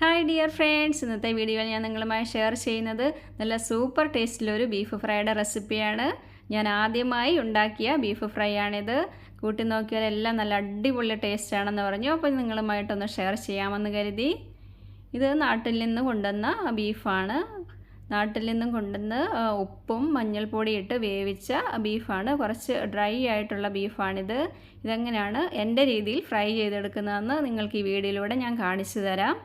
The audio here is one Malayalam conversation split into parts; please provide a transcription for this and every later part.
ഹായ് ഡിയർ ഫ്രണ്ട്സ് ഇന്നത്തെ വീഡിയോയിൽ ഞാൻ നിങ്ങളുമായി ഷെയർ ചെയ്യുന്നത് നല്ല സൂപ്പർ ടേസ്റ്റിലൊരു ബീഫ് ഫ്രൈയുടെ റെസിപ്പിയാണ് ഞാൻ ആദ്യമായി ഉണ്ടാക്കിയ ബീഫ് ഫ്രൈ ആണിത്. കൂട്ടി നോക്കിയാൽ എല്ലാം നല്ല അടിപൊളി ടേസ്റ്റ് ആണെന്ന് പറഞ്ഞു. അപ്പോൾ നിങ്ങളുമായിട്ടൊന്ന് ഷെയർ ചെയ്യാമെന്ന് കരുതി. ഇത് നാട്ടിൽ നിന്ന് കൊണ്ടുവന്ന ബീഫാണ് നാട്ടിൽ നിന്നും കൊണ്ടുവന്ന് ഉപ്പും മഞ്ഞൾപ്പൊടി ഇട്ട് വേവിച്ച ബീഫാണ് കുറച്ച് ഡ്രൈ ആയിട്ടുള്ള ബീഫാണിത് ഇതെങ്ങനെയാണ് എന്റെ രീതിയിൽ ഫ്രൈ ചെയ്തെടുക്കുന്നതെന്ന് നിങ്ങൾക്ക് ഈ വീഡിയോയിലൂടെ ഞാൻ കാണിച്ചു തരാം.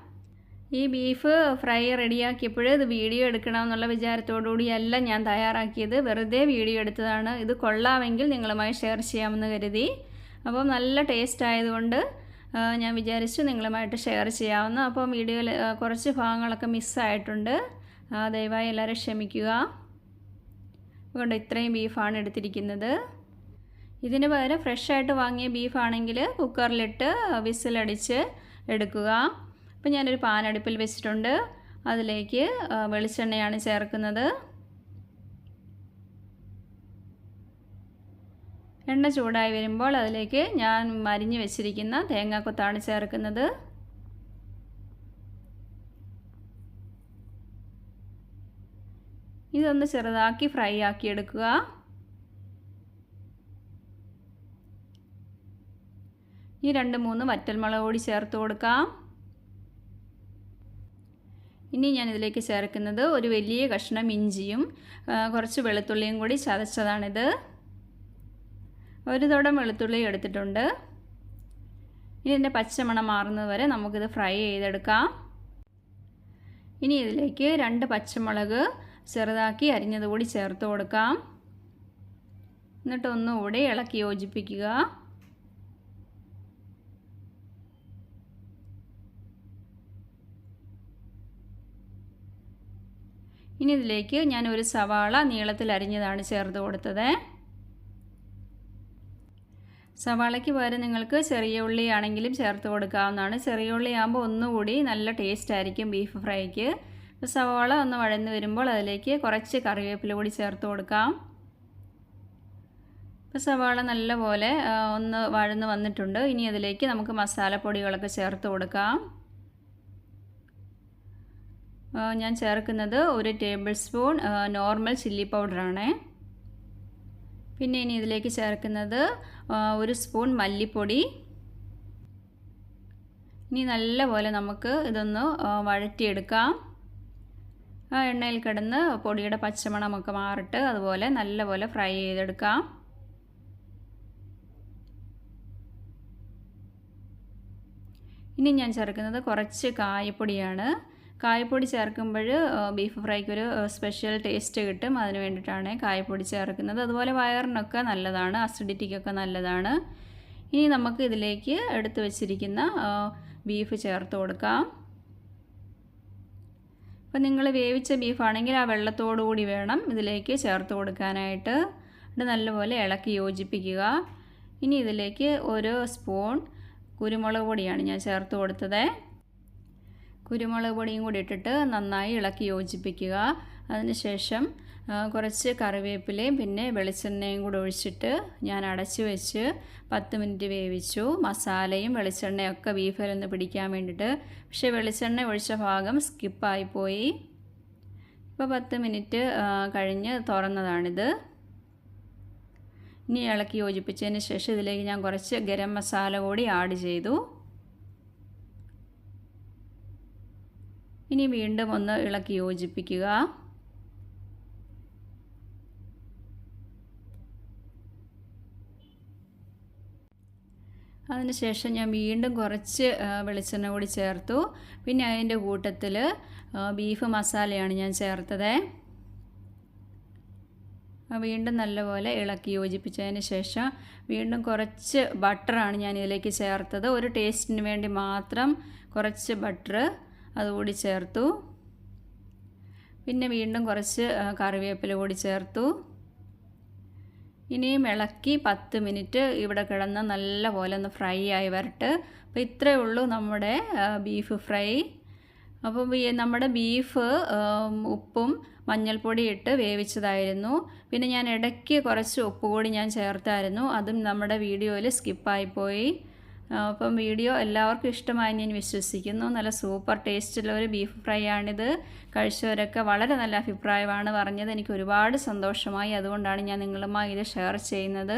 ഈ ബീഫ് ഫ്രൈ റെഡിയാക്കിയപ്പോൾ ഇത് വീഡിയോ എടുക്കണമെന്നുള്ള വിചാരത്തോടുകൂടിയല്ല ഞാൻ തയ്യാറാക്കിയത്. വെറുതെ വീഡിയോ എടുത്തതാണ്. ഇത് കൊള്ളാമെങ്കിൽ നിങ്ങളുമായി ഷെയർ ചെയ്യാമെന്ന് കരുതി. അപ്പോൾ നല്ല ടേസ്റ്റ് ആയതുകൊണ്ട് ഞാൻ വിചാരിച്ചു നിങ്ങളുമായിട്ട് ഷെയർ ചെയ്യാമെന്ന് അപ്പോൾ വീഡിയോയിൽ കുറച്ച് ഭാഗങ്ങളൊക്കെ മിസ്സായിട്ടുണ്ട് ദയവായി എല്ലാവരും ക്ഷമിക്കുക. അതുകൊണ്ട് ഇത്രയും ബീഫാണ് എടുത്തിരിക്കുന്നത്. ഇതിന് പകരം ഫ്രഷായിട്ട് വാങ്ങിയ ബീഫാണെങ്കിൽ കുക്കറിലിട്ട് വിസിലടിച്ച് എടുക്കുക. അപ്പം ഞാനൊരു പാനടുപ്പിൽ വെച്ചിട്ടുണ്ട്. അതിലേക്ക് വെളിച്ചെണ്ണയാണ് ചേർക്കുന്നത്. എണ്ണ ചൂടായി വരുമ്പോൾ അതിലേക്ക് ഞാൻ മരിഞ്ഞ് വെച്ചിരിക്കുന്ന തേങ്ങാക്കൊത്താണ് ചേർക്കുന്നത്. ഇതൊന്ന് ചെറുതാക്കി ഫ്രൈ ആക്കി എടുക്കുക. ഈ രണ്ട് മൂന്ന് വറ്റൽമുളക് കൂടി ചേർത്ത് കൊടുക്കാം. ഇനി ഞാൻ ഇതിലേക്ക് ചേർക്കുന്നത് ഒരു വലിയ കഷ്ണം ഇഞ്ചിയും കുറച്ച് വെളുത്തുള്ളിയും കൂടി ചതച്ചതാണിത്. ഒരു തോടം വെളുത്തുള്ളി എടുത്തിട്ടുണ്ട്. ഇനി ഇതിന്റെ പച്ചമണം മാറുന്നത് വരെ നമുക്കിത് ഫ്രൈ ചെയ്തെടുക്കാം. ഇനി ഇതിലേക്ക് രണ്ട് പച്ചമുളക് ചെറുതാക്കി അരിഞ്ഞത് കൂടി ചേർത്ത് കൊടുക്കാം. എന്നിട്ടൊന്നുകൂടി ഇളക്കി യോജിപ്പിക്കുക. ഇനി ഇതിലേക്ക് ഞാൻ ഒരു സവാള നീളത്തിൽ അരിഞ്ഞതാണ് ചേർത്ത് കൊടുത്തത്. സവാളയ്ക്ക് പകരം നിങ്ങൾക്ക് ചെറിയ ഉള്ളി ആണെങ്കിലും ചേർത്ത് കൊടുക്കാവുന്നതാണ്. ചെറിയ ഉള്ളി ആകുമ്പോൾ ഒന്നുകൂടി നല്ല ടേസ്റ്റ് ആയിരിക്കും ബീഫ് ഫ്രൈക്ക് സവാള ഒന്ന് വഴന്ന് വരുമ്പോൾ അതിലേക്ക് കുറച്ച് കറിവേപ്പില കൂടി ചേർത്ത് കൊടുക്കാം. ഇപ്പോൾ സവാള നല്ലപോലെ ഒന്ന് വഴന്ന് വന്നിട്ടുണ്ട്. ഇനി അതിലേക്ക് നമുക്ക് മസാലപ്പൊടികളൊക്കെ ചേർത്ത് കൊടുക്കാം. ഞാൻ ചേർക്കുന്നത് ഒരു ടേബിൾ സ്പൂൺ നോർമൽ ചില്ലി പൗഡറാണ്. പിന്നെ ഇനി ഇതിലേക്ക് ചേർക്കുന്നത് ഒരു സ്പൂൺ മല്ലിപ്പൊടി. ഇനി നല്ലപോലെ നമുക്ക് ഇതൊന്ന് വഴറ്റിയെടുക്കാം. ആ എണ്ണയിൽ കിടന്ന് പൊടിയുടെ പച്ചമണമൊക്കെ മാറിട്ട് അതുപോലെ നല്ലപോലെ ഫ്രൈ ചെയ്തെടുക്കാം. ഇനി ഞാൻ ചേർക്കുന്നത് കുറച്ച് കായപ്പൊടിയാണ്. കായപ്പൊടി ചേർക്കുമ്പോൾ ബീഫ് ഫ്രൈക്ക് ഒരു സ്പെഷ്യൽ ടേസ്റ്റ് കിട്ടും. അതിന് വേണ്ടിയിട്ടാണ് കായപ്പൊടി ചേർക്കുന്നത്. അതുപോലെ വയറിനൊക്കെ നല്ലതാണ് അസിഡിറ്റിക്കൊക്കെ നല്ലതാണ്. ഇനി നമുക്ക് ഇതിലേക്ക് എടുത്തു വച്ചിരിക്കുന്ന ബീഫ് ചേർത്ത് കൊടുക്കാം. അപ്പോൾ നിങ്ങൾ വേവിച്ച ബീഫാണെങ്കിൽ ആ കൂടി വേണം ഇതിലേക്ക് ചേർത്ത് കൊടുക്കാനായിട്ട്. ഇത് നല്ലപോലെ ഇളക്കി യോജിപ്പിക്കുക. ഇനി ഇതിലേക്ക് ഒരു സ്പൂൺ കുരുമുളക് പൊടിയാണ് ഞാൻ ചേർത്ത് കൊടുത്തത്. കുരുമുളക് പൊടിയും കൂടി ഇട്ടിട്ട് നന്നായി ഇളക്കി യോജിപ്പിക്കുക. അതിനുശേഷം കുറച്ച് കറിവേപ്പിലയും പിന്നെ വെളിച്ചെണ്ണയും കൂടി ഒഴിച്ചിട്ട് ഞാൻ അടച്ച് വെച്ച് പത്ത് മിനിറ്റ് വേവിച്ചു. മസാലയും വെളിച്ചെണ്ണയും ഒക്കെ ബീഫിലൊന്ന് പിടിക്കാൻ വേണ്ടിയിട്ട്. പക്ഷേ വെളിച്ചെണ്ണ ഒഴിച്ച ഭാഗം സ്കിപ്പായിപ്പോയി ഇപ്പോൾ പത്ത് മിനിറ്റ് കഴിഞ്ഞ് തുറന്നതാണിത്. ഇനി ഇളക്കി യോജിപ്പിച്ചതിന് ശേഷം ഇതിലേക്ക് ഞാൻ കുറച്ച് ഗരം മസാല കൂടി ആഡ് ചെയ്തു. ഇനി വീണ്ടും ഒന്ന് ഇളക്കി യോജിപ്പിക്കുക. അതിനുശേഷം ഞാൻ വീണ്ടും കുറച്ച് വെളിച്ചെണ്ണ കൂടി ചേർത്തു. പിന്നെ അതിന്റെ കൂട്ടത്തിൽ ബീഫ് മസാലയാണ് ഞാൻ ചേർത്തത്. വീണ്ടും നല്ലപോലെ ഇളക്കി യോജിപ്പിച്ചതിന് ശേഷം വീണ്ടും കുറച്ച് ബട്ടറാണ് ഞാൻ ഇതിലേക്ക് ചേർത്തത്. ഒരു ടേസ്റ്റിന് വേണ്ടി മാത്രം കുറച്ച് ബട്ടർ അതുകൂടി ചേർത്തു. പിന്നെ വീണ്ടും കുറച്ച് കറിവേപ്പില കൂടി ചേർത്തു. ഇനിയും ഇളക്കി പത്ത് മിനിറ്റ് ഇവിടെ കിടന്ന് നല്ല പോലെ ഒന്ന് ഫ്രൈ ആയി വരട്ട്. അപ്പോൾ ഇത്രയേ ഉള്ളൂ നമ്മുടെ ബീഫ് ഫ്രൈ. അപ്പോൾ നമ്മുടെ ബീഫ് ഉപ്പും മഞ്ഞൾപ്പൊടി ഇട്ട് വേവിച്ചതായിരുന്നു. പിന്നെ ഞാൻ ഇടയ്ക്ക് കുറച്ച് ഉപ്പ് കൂടി ഞാൻ ചേർത്തായിരുന്നു. അതും നമ്മുടെ വീഡിയോയിൽ സ്കിപ്പായിപ്പോയി അപ്പം വീഡിയോ എല്ലാവർക്കും ഇഷ്ടമായി ഞാൻ വിശ്വസിക്കുന്നു. നല്ല സൂപ്പർ ടേസ്റ്റുള്ള ഒരു ബീഫ് ഫ്രൈ ആണിത് കഴിച്ചവരൊക്കെ വളരെ നല്ല അഭിപ്രായമാണ് പറഞ്ഞത്. എനിക്ക് ഒരുപാട് സന്തോഷമായി. അതുകൊണ്ടാണ് ഞാൻ നിങ്ങളുമായി ഇത് ഷെയർ ചെയ്യുന്നത്.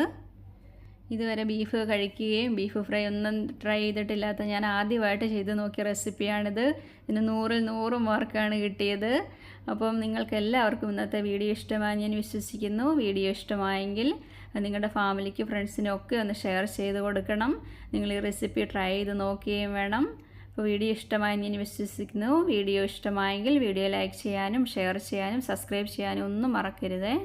ഇതുവരെ ബീഫ് കഴിക്കുകയും ബീഫ് ഫ്രൈ ഒന്നും ട്രൈ ചെയ്തിട്ടില്ലാത്ത ഞാൻ ആദ്യമായിട്ട് ചെയ്ത് നോക്കിയ റെസിപ്പിയാണിത്. ഇതിന് നൂറിൽ നൂറും മാർക്കാണ് കിട്ടിയത്. അപ്പം നിങ്ങൾക്ക് എല്ലാവർക്കും ഇന്നത്തെ വീഡിയോ ഇഷ്ടമായി ഞാൻ വിശ്വസിക്കുന്നു. വീഡിയോ ഇഷ്ടമായെങ്കിൽ നിങ്ങളുടെ ഫാമിലിക്ക് ഫ്രണ്ട്സിനൊക്കെ ഒന്ന് ഷെയർ ചെയ്ത് കൊടുക്കണം. നിങ്ങൾ ഈ റെസിപ്പി ട്രൈ ചെയ്ത് നോക്കുകയും വേണം. അപ്പോൾ വീഡിയോ ഇഷ്ടമായി ഞാൻ വിശ്വസിക്കുന്നു. വീഡിയോ ഇഷ്ടമായെങ്കിൽ വീഡിയോ ലൈക്ക് ചെയ്യാനും ഷെയർ ചെയ്യാനും സബ്സ്ക്രൈബ് ചെയ്യാനും ഒന്നും മറക്കരുതേ.